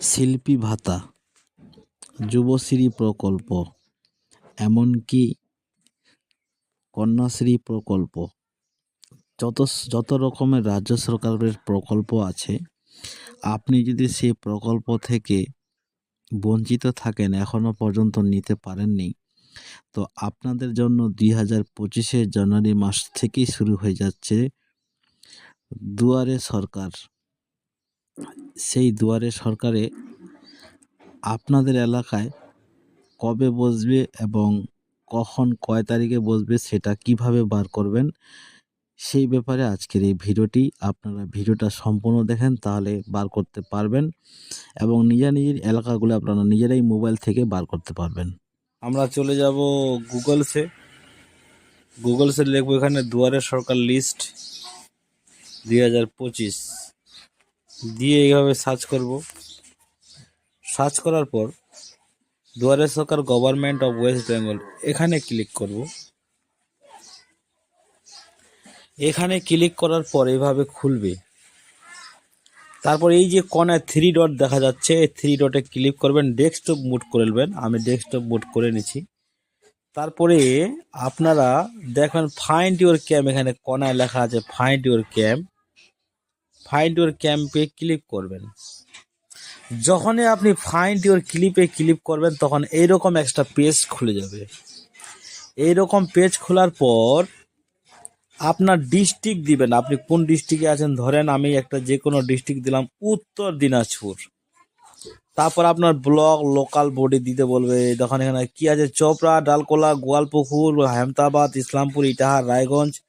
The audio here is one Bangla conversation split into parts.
শিল্পী ভাতা, যুবশ্রী প্রকল্প, এমনকি কন্যাশ্রী প্রকল্প। যত যত রকমের রাজ্য সরকারের প্রকল্প আছে, আপনি যদি সেই প্রকল্প থেকে বঞ্চিত থাকেন এখনও পর্যন্ত নিতে পারেননি, তো আপনাদের জন্য দুই হাজার পঁচিশে জানুয়ারি মাস থেকেই শুরু হয়ে যাচ্ছে দুয়ারে সরকার। সেই দুয়ারে সরকারে আপনাদের এলাকায় কবে বসবে এবং কখন কয় তারিখে বসবে সেটা কীভাবে বার করবেন, সেই ব্যাপারে আজকের এই ভিডিওটি আপনারা ভিডিওটা সম্পূর্ণ দেখেন তাহলে বার করতে পারবেন এবং নিজের নিজের এলাকাগুলো আপনারা নিজেরাই মোবাইল থেকে বার করতে পারবেন। আমরা চলে যাব গুগলসে। গুগলসে লিখব এখানে দুয়ারে সরকার লিস্ট দুই হাজার পঁচিশ। দিয়ে এইভাবে সার্চ করব। সার্চ করার পর দুয়ারে সরকার গভর্নমেন্ট অফ ওয়েস্ট বেঙ্গল এখানে ক্লিক করব। এখানে ক্লিক করার পর এভাবে খুলবে। তারপর এই যে কোনায় থ্রি ডট দেখা যাচ্ছে, এই থ্রি ডটে ক্লিক করবেন ডেস্কটপ মুড করে নেবেন। আমি ডেস্কটপ মুড করে নিছি তারপরে আপনারা দেখবেন ফাইন্ড ইউর ক্যাম্প এখানে কোনায় লেখা আছে find your camp find your ক্যাম্পে ক্লিক করবেন। যখনই আপনি ফাইন্ড ইউর ক্লিপে ক্লিক করবেন, তখন এইরকম একটা পেজ খুলে যাবে। এইরকম পেজ খোলার পর আপনার ডিস্ট্রিক্ট দিবেন। আপনি কোন ডিস্ট্রিক্টে আছেন? ধরেন আমি একটা যে কোনো ডিস্ট্রিক্ট দিলাম, উত্তর দিনাজপুর। তারপর আপনার ব্লক লোকাল বডি দিতে বলবে। দেখুন এখানে কি আছে? চোপড়া, ডালকোলা, গোয়ালপুকুর হেমতাবাদ ইসলামপুর, ইটাহার, রায়গঞ্জ।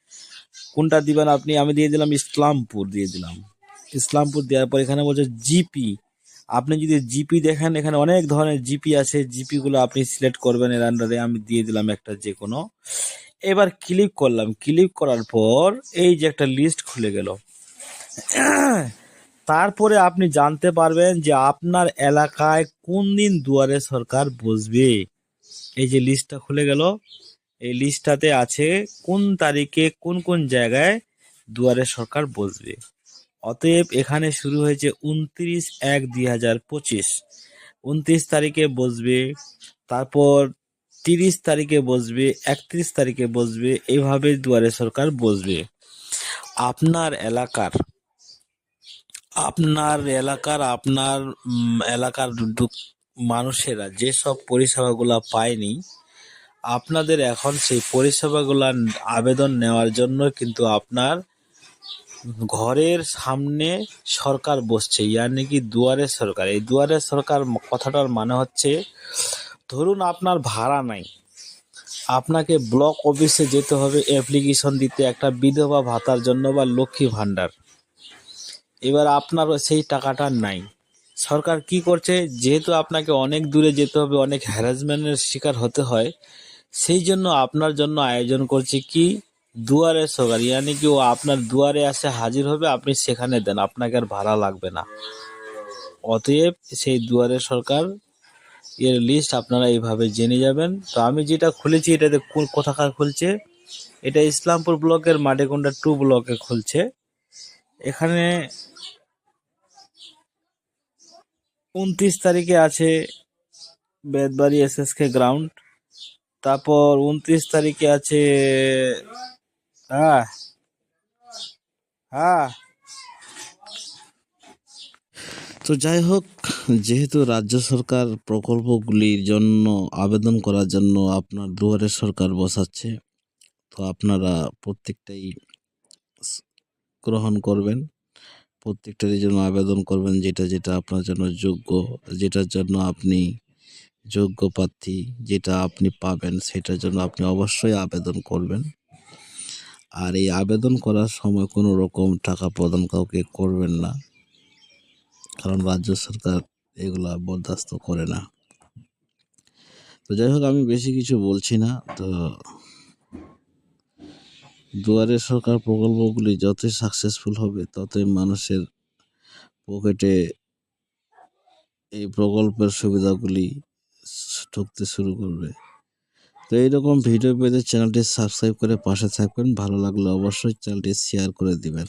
কোনটা দিবেন আপনি? আমি দিয়ে দিলাম ইসলামপুর, দিয়ে দিলাম। ইসলামপুর দেওয়ার পর এখানে বলছে জিপি। আপনি যদি জিপি দেখেন, এখানে অনেক ধরনের জিপি আছে। জিপি গুলো আপনি সিলেক্ট করবেন এর আন্ডারে আমি দিয়ে দিলাম একটা যে কোনো এবার ক্লিক করলাম। ক্লিক করার পর এই যে একটা লিস্ট খুলে গেল। তারপরে আপনি জানতে পারবেন যে আপনার এলাকায় কোন দিন দুয়ারে সরকার বসবে। এই যে লিস্টটা খুলে গেল। এই লিস্টটাতে আছে কোন তারিখে কোন কোন জায়গায় দুয়ারে সরকার বসবে। অতএব এখানে শুরু হয়েছে উনত্রিশ এক দুই হাজার পঁচিশ। উনত্রিশ তারিখে বসবে, তারপর তিরিশ তারিখে বসবে, একত্রিশ তারিখে বসবে এইভাবে দুয়ারে সরকার বসবে। আপনার এলাকার আপনার এলাকার আপনার এলাকার মানুষেরা যেসব পরিষেবাগুলো পায়নি, আপনাদের এখন সেই পরিষেবাগুলো আবেদন নেওয়ার জন্য কিন্তু আপনার ঘরের সামনে সরকার বসছে, ইয়ানি কি দুয়ারে সরকার? এই দুয়ারে সরকার কথাটার মানে হচ্ছে, ধরুন আপনার ভাড়া নাই, আপনাকে ব্লক অফিসে যেতে হবে অ্যাপ্লিকেশন দিতে, একটা বিধবা ভাতার জন্য বা লক্ষ্মী ভাণ্ডার। এবার আপনার সেই টাকাটা নাই। সরকার কি করছে, যেহেতু আপনাকে অনেক দূরে যেতে হবে, অনেক হ্যারাসমেন্টের শিকার হতে হয়, সেই জন্য আপনার জন্য আয়োজন করছে কি দুয়ারে সরকার ইয়ানি কি ও আপনার দুয়ারে আসে হাজির হবে? আপনি সেখানে দেন, আপনাকে আর ভাড়া লাগবে না। অতএব সেই দুয়ারে সরকার এর লিস্ট আপনারা এইভাবে জেনে যাবেন। তো আমি যেটা খুলেছি, এটাতে কোন কোথাকার খুলছে? এটা ইসলামপুর ব্লকের মাটিকুন্ডা টু ব্লকে খুলছে। এখানে উনত্রিশ তারিখে আছে বেদবাড়ি কে গ্রাউন্ড তারপর উনত্রিশ তারিখে আছে হ্যাঁ হ্যাঁ। তো যাই হোক, যেহেতু রাজ্য সরকার প্রকল্পগুলির জন্য আবেদন করার জন্য আপনার দুয়ারে সরকার বসাচ্ছে, তো আপনারা প্রত্যেকটাই গ্রহণ করবেন। প্রত্যেকটারই জন্য আবেদন করবেন, যেটা যেটা আপনার জন্য যোগ্য, যেটার জন্য আপনি যোগ্য প্রার্থী, যেটা আপনি পাবেন, সেটার জন্য আপনি অবশ্যই আবেদন করবেন। আর এই আবেদন করার সময় কোনো রকম টাকা প্রদান কাউকে করবেন না। কারণ রাজ্য সরকার এগুলা বরদাস্ত করে না। তো যাই হোক, আমি বেশি কিছু বলছি না। তো দুয়ারে সরকার প্রকল্পগুলি যতই সাকসেসফুল হবে, ততই মানুষের পকেটে এই প্রকল্পের সুবিধাগুলি ঢুকতে শুরু করবে। তো এইরকম ভিডিও পেতে চ্যানেলটি সাবস্ক্রাইব করে পাশে থাকবেন। ভালো লাগলে অবশ্যই চ্যানেলটি শেয়ার করে দিবেন।